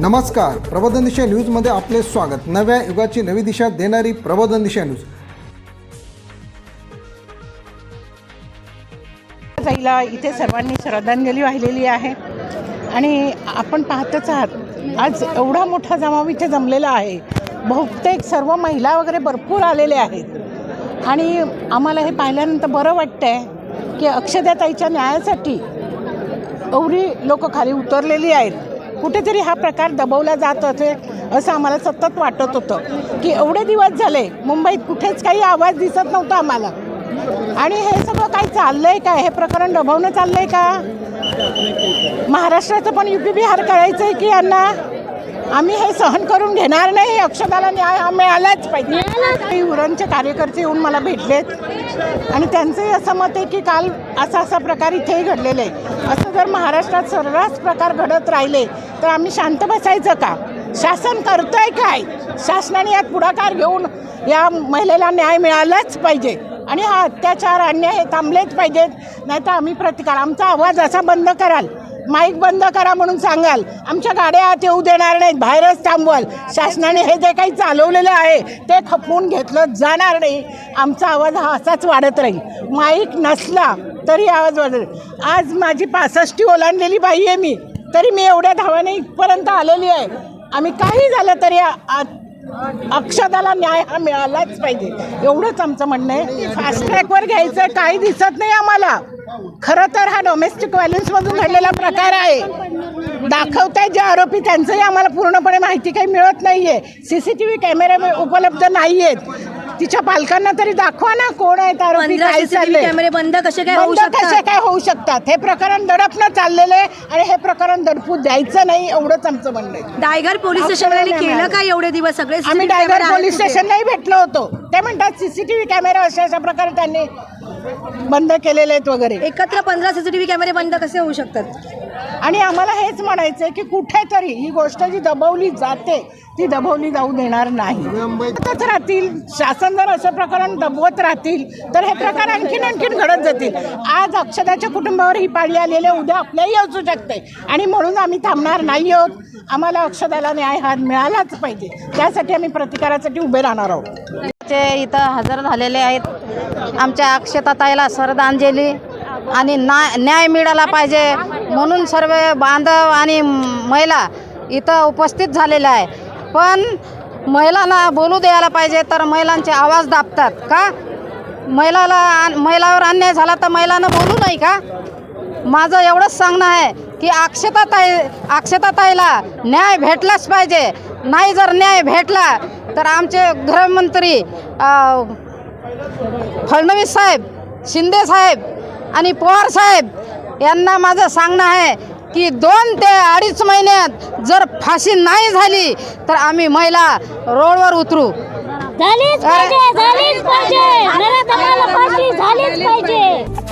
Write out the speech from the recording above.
नमस्कार. प्रबोधन दिशा न्यूजमध्ये आपले स्वागत. नव्या युगाची नवी दिशा देणारी प्रबोधन दिशा न्यूज. ताईला इथे सर्वांनी श्रद्धांजली वाहिलेली आहे. आणि आपण पाहतच आहात आज एवढा मोठा जमाव इथे जमलेला आहे. बहुतेक सर्व महिला वगैरे भरपूर आलेले आहेत. आणि आम्हाला हे पाहिल्यानंतर बरं वाटतंय की अक्षदाताईच्या न्यायासाठी एवढी लोक खाली उतरलेली आहेत. कुठेतरी हा प्रकार दबवला जात असेल असं आम्हाला सतत वाटत होतं. की एवढे दिवस झाले मुंबईत कुठेच काही आवाज दिसत नव्हता आम्हाला. आणि हे सगळं काही चाललंय का हे प्रकरण दबवणं चाललंय का? महाराष्ट्राचं पण युपी बिहार करायचं आहे की यांना आम्ही हे सहन करून घेणार नाही. अक्षताला न्याय हा मिळालाच पाहिजे. काही उरणचे कार्यकर्ते येऊन मला भेटलेत. आणि त्यांचंही असं मत आहे की काल असा असा प्रकार इथेही घडलेला आहे. असं जर महाराष्ट्रात सर्रास प्रकार घडत राहिले तर आम्ही शांत बसायचं का? शासन करतंय काय? शासनाने यात पुढाकार घेऊन या महिलेला न्याय मिळालाच पाहिजे. आणि हा अत्याचार अन्याय हे थांबलेच पाहिजेत. नाही तर आम्ही प्रतिकार आमचा आवाज असा बंद कराल. माईक बंद करा म्हणून सांगाल. आमच्या गाड्या आत येऊ देणार नाहीत बाहेरच थांबवाल. शासनाने हे जे काही चालवलेलं आहे ते खपवून घेतलं जाणार नाही. आमचा आवाज हा असाच वाढत राहील. माईक नसला तरी आवाज वाढत आज माझी पासष्टी ओलांडलेली बाई आहे मी. तरी मी एवढ्या धावाने इथपर्यंत आलेली आहे. आम्ही काही झालं तरी अक्षदाला अक्षताला न्याय हा मिळालाच पाहिजे. एवढंच आमचं म्हणणं आहे. फास्ट ट्रॅकवर घ्यायचं काही दिसत नाही आम्हाला. खरं तर हा डोमेस्टिक व्हायलन्समधून घडलेला प्रकार आहे. दाखवताय जे आरोपी त्यांचंही आम्हाला पूर्णपणे माहिती काही मिळत नाही आहे सी सी टी व्ही कॅमेरे उपलब्ध नाही आहेत तिच्या पालकांना तरी दाखवा ना कोण आहेत आरोपी पंधरा काय CCTV कॅमेरे बंद कसे काय होऊ बंद कसे शकतात काय होऊ शकतात? हे प्रकरण दडपणं चाललेलं आहे आणि हे प्रकरण दडपू द्यायचं नाही एवढंच आमचं म्हणणं आहे. डायगर पोलीस नाही केलं मिळालं. काय एवढे दिवस? सगळे आम्ही CCTV डायगर आहेत पोलीस कुठे? स्टेशनलाही भेटलो होतो. ते म्हणतात सीसीटीव्ही कॅमेरा अशा अशा प्रकारे त्यांनी बंद केलेले आहेत वगैरे. एकत्र पंधरा सीसीटीव्ही कॅमेरे बंद कसे होऊ शकतात? आणि आम्हाला हेच म्हणायचं आहे की कुठेतरी ही गोष्ट जी दबवली जाते ती दबवली जाऊ देणार नाही. राहतील. शासन जर असं प्रकरण दबवत राहतील तर हे प्रकार आणखीन आणखीन घडत जातील. आज अक्षदाच्या कुटुंबावर ही पाळी आलेली उद्या आपल्याही असू शकते. आणि म्हणून आम्ही थांबणार नाही आहोत. आम्हाला अक्षदाला न्याय हा मिळालाच पाहिजे. त्यासाठी आम्ही प्रतिकारासाठी उभे राहणार आहोत. ते इथं हजर झालेले आहेत आमच्या अक्षताताईला श्रद्धांजली आणि ना न्याय मिळाला पाहिजे. म्हणून सर्व बांधव आणि महिला इथं उपस्थित झालेल्या आहे. पण महिलांना बोलू द्यायला पाहिजे तर महिलांचे आवाज दाबतात का? महिलाला महिलावर अन्याय झाला तर महिलांना बोलू नाही का? माझं एवढंच सांगणं आहे की अक्षताताई अक्षताताईला न्याय भेटलाच पाहिजे. नाही जर न्याय भेटला तर आमचे गृहमंत्री फडणवीस साहेब शिंदे साहेब आणि पवार साहेब यांना माझं सांगणं आहे की दोन ते अडीच महिन्यात जर फाशी नाही झाली तर आम्ही महिला रोडवर उतरू. झालीच पाहिजे झालीच पाहिजे. झालीच पाहिजे.